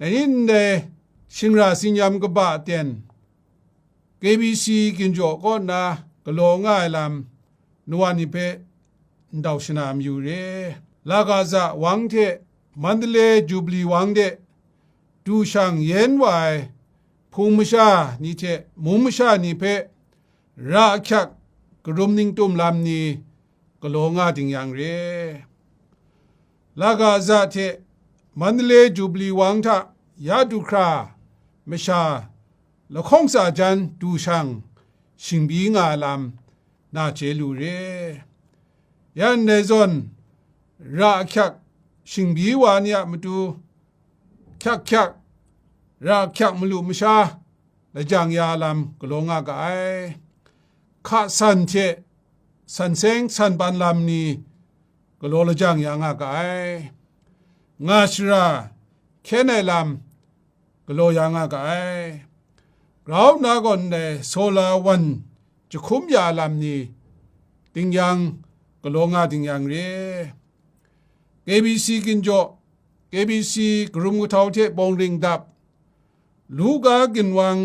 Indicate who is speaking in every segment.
Speaker 1: แต่นี่เดชิงราสิญญามกบะเตียน KBC กินโจก็นากะโลง่ายลำนวนิเพดาวชนามอยู่เรลากาซะวังเทมันเดเลจูบลีวังเดดูช่างเย็นไวภูมิชานี่เทมุมชานี่เพราคักกรุมนิงตุมลำนี้กะโลง่าติงยังเรลากาซะเทมันเดเลจูบลีวังทะ ยาดูครามชาละข้องสาจันดูช่างชิงบีงาลำนาเจลูเรยันเนซอนราคักชิงบีวานียมาดูคักคักราคักมลุมชาละจางยาลำกลงอากายข้าสันเทสันเซงสันปันลำนี้กโลละจางยางอากายงาชราแค่ไหนลำ กโลยางอากายเราหน้าก่อนเดโซลาวันจะคุ้มยาลำนี้ติงยังก็ลงาติงยังเร KBC กินโจ KBC กรุมกุเทาเทบองริงดับ ลูกากินวัง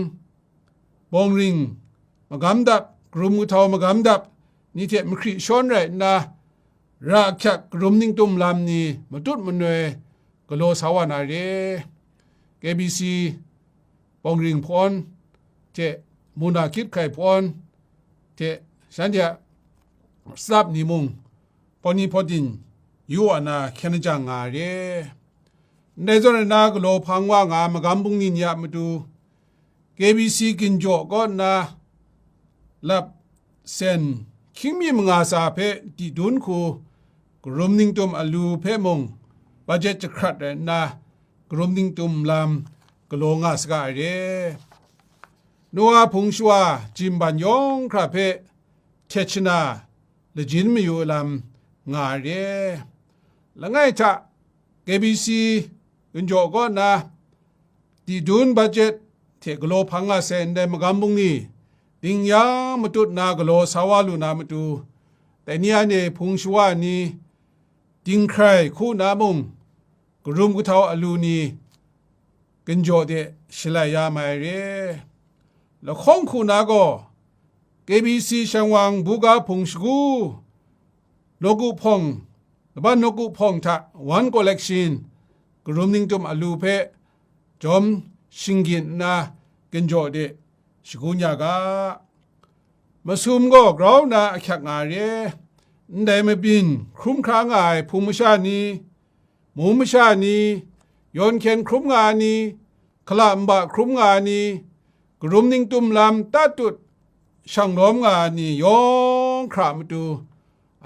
Speaker 1: บองริงมากำดับกรุมกุเทามากำดับนี่เทมคริชอนไรนะราคักกรุมนิ่งตุมลำนี้มาตุดมันเนยกโลสาวนาเร KBC บองริงพรเจมุนาคิดไข่พรเจฉันจะทราบนิมุงปอนีพอดินยูอานาแค่นจังงาเรในส่วนนากโลพังว่างามกำบุงนินยามาดู KBC กินโจก็นาลับเซนคิงมีมงาซาเพที่ดุนคูกรุมนิงตุมอลูเพมงบัจเจจะครัดนา กรมนิงตุมลำกโลงาสกาเรนัวพงชัวจิมบันยองคราเพเทชนาเลจินมอยู่ลำงาเรละไงจะ KBC กุนโจก็นะที่ดุนบัจเจตเทกโลพังอาเซนเดมกำบุงนี้ดิงยางมาตุนากโลสาวาลูนามาตูแต่เนี่ยเนี่ยพงชัวนี้ดิงใครคู่นามุง กรุมกุเทาอลูนีกันโจเดชลายามาเร แล้วข้องคูนาก็ KBC ช่างวังบุกาพงสกูนกุพงบ้านนกุพงทะวันคอลเลกชันกรุมนิงตุมอลูเพจอมชิงกินนากันจอเดสกุญญากามาซุมก็กราวนาอคักงาเรได้ไม่บินครุมครางายภูมิชานีห มูมชานียนเขนครุมงานีคลามบะครุมงานีกรุมนิ่งตุมลำตาตุดช่างล้อมงานนี่ยองครามตู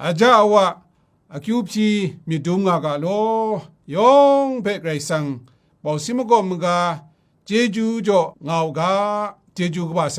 Speaker 1: อาจาว่าอาคิวพีมีดุมงากาโลยองเปกไรสังบอกสิมกอมกาเจจูจ่อเงากาเจจูกบาเซ